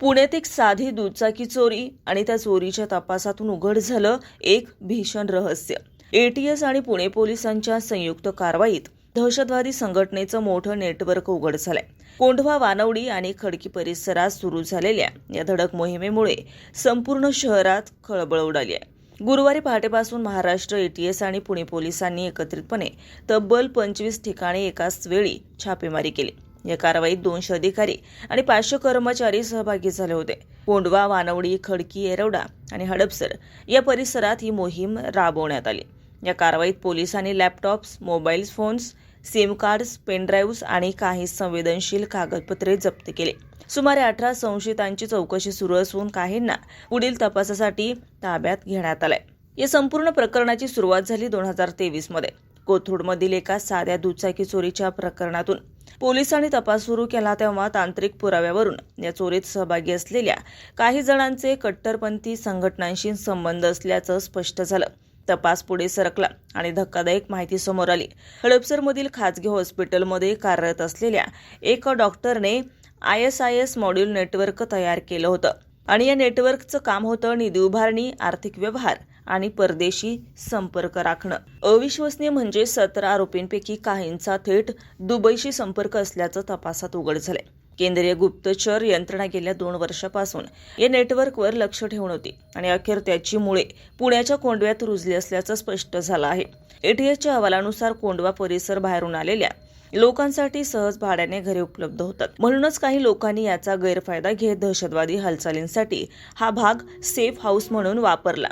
पुण्यात एक साधी दुचाकी चोरी आणि त्या चोरीच्या तपासातून उघड झालं एक भीषण रहस्य. एटीएस आणि पुणे पोलिसांच्या संयुक्त कारवाईत दहशतवादी संघटनेचं मोठं नेटवर्क उघड झालंय. कोंढवा वानवडी आणि खडकी परिसरात सुरू झालेल्या या धडक मोहिमेमुळे संपूर्ण शहरात खळबळ उडाली आहे. गुरुवारी पहाटेपासून महाराष्ट्र एटीएस आणि पुणे पोलिसांनी एकत्रितपणे तब्बल पंचवीस ठिकाणी एकाच वेळी छापेमारी केली. या कारवाईत दोनशे अधिकारी आणि पाचशे कर्मचारी सहभागी झाले होते. कोंडवा वानवडी खडकी एरवडा आणि हडपसर या परिसरात ही मोहीम राबवण्यात आली. या कारवाईत पोलिसांनी laptops mobile phones SIM cards pen drive आणि काही संवेदनशील कागदपत्रे जप्त केले. सुमारे अठरा संशयितांची चौकशी सुरू असून काहींना पुढील तपासासाठी ताब्यात घेण्यात आलंय. या संपूर्ण प्रकरणाची सुरुवात झाली दोन हजार तेवीसमध्ये. कोथरूडमधील एका साध्या दुचाकी चोरीच्या प्रकरणातून पोलिसांनी तपास सुरू केला तेव्हा तांत्रिक पुराव्यावरून या चोरीत सहभागी असलेल्या काही जणांचे कट्टरपंथी संघटनांशी संबंध असल्याचं स्पष्ट झालं. तपास पुढे सरकला आणि धक्कादायक माहिती समोर आली. हडपसरमधील खाजगी हॉस्पिटलमध्ये कार्यरत असलेल्या एका डॉक्टरने I S I S module network तयार केलं होतं. आणि या नेटवर्कचं काम होतं निधी उभारणी आर्थिक व्यवहार आणि परदेशी संपर्क राखणं. अविश्वसनीय म्हणजे सतरा आरोपींपैकी काहींचा थेट दुबईशी संपर्क असल्याचं तपासात उघड झालंय. केंद्रीय गुप्तचर यंत्रणा गेल्या दोन वर्षापासून या नेटवर्कवर लक्ष ठेवून होती आणि अखेर त्याची मुळे पुण्याच्या कोंडव्यात रुजली असल्याचं स्पष्ट झालं आहे. एटीएसच्या अहवालानुसार कोंडवा परिसर बाहेरून आलेल्या लोकांसाठी सहज भाड्याने घरे उपलब्ध होतात. म्हणूनच काही लोकांनी याचा गैरफायदा घेत दहशतवादी हालचालींसाठी हा भाग सेफ हाऊस म्हणून वापरला.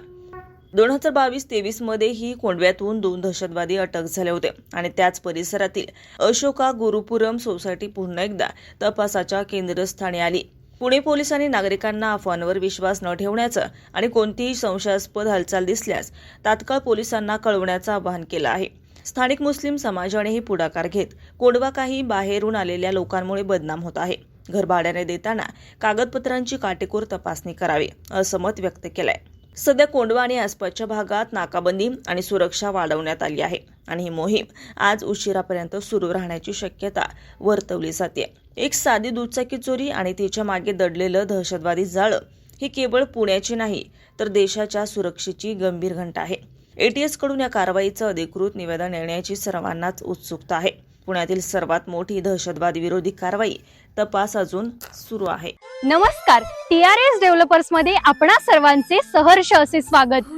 दोन हजार बावीस तेवीसमध्ये ही कोंडव्यातून दोन दहशतवादी अटक झाले होते आणि त्याच परिसरातील अशोका गुरुपुरम सोसायटी पुन्हा एकदा तपासाच्या केंद्रस्थानी आली. पुणे पोलिसांनी नागरिकांना अफवांवर विश्वास न ठेवण्याचं आणि कोणतीही संशयास्पद हालचाल दिसल्यास तात्काळ पोलिसांना कळवण्याचं आवाहन केलं आहे. स्थानिक मुस्लिम समाजानेही पुढाकार घेत कोंडवा काही बाहेरून आलेल्या लोकांमुळे बदनाम होत आहे. घर भाड्याने देताना कागदपत्रांची काटेकोर तपासणी करावी असं मत व्यक्त केलंय. सध्या कोंडवा आणि आसपासच्या भागात नाकाबंदी आणि सुरक्षा वाढवण्यात आली आहे आणि ही मोहीम आज उशिरापर्यंत सुरू राहण्याची शक्यता वर्तवली जाते. एक साधी दुचाकी चोरी आणि तिच्यामागे दडलेलं दहशतवादी जाळं ही केवळ पुण्याची नाही तर देशाच्या सुरक्षेची गंभीर घंटा आहे. एटीएसकडून या कारवाईचं अधिकृत निवेदन येण्याची सर्वांनाच उत्सुकता आहे. पुण्यातील सर्वात मोठी दहशतवाद विरोधी कारवाई तपास अजून सुरू आहे. नमस्कार. टी आर एस डेव्हलपर्समध्ये आपणा सर्वांचे सहर्ष असे स्वागत.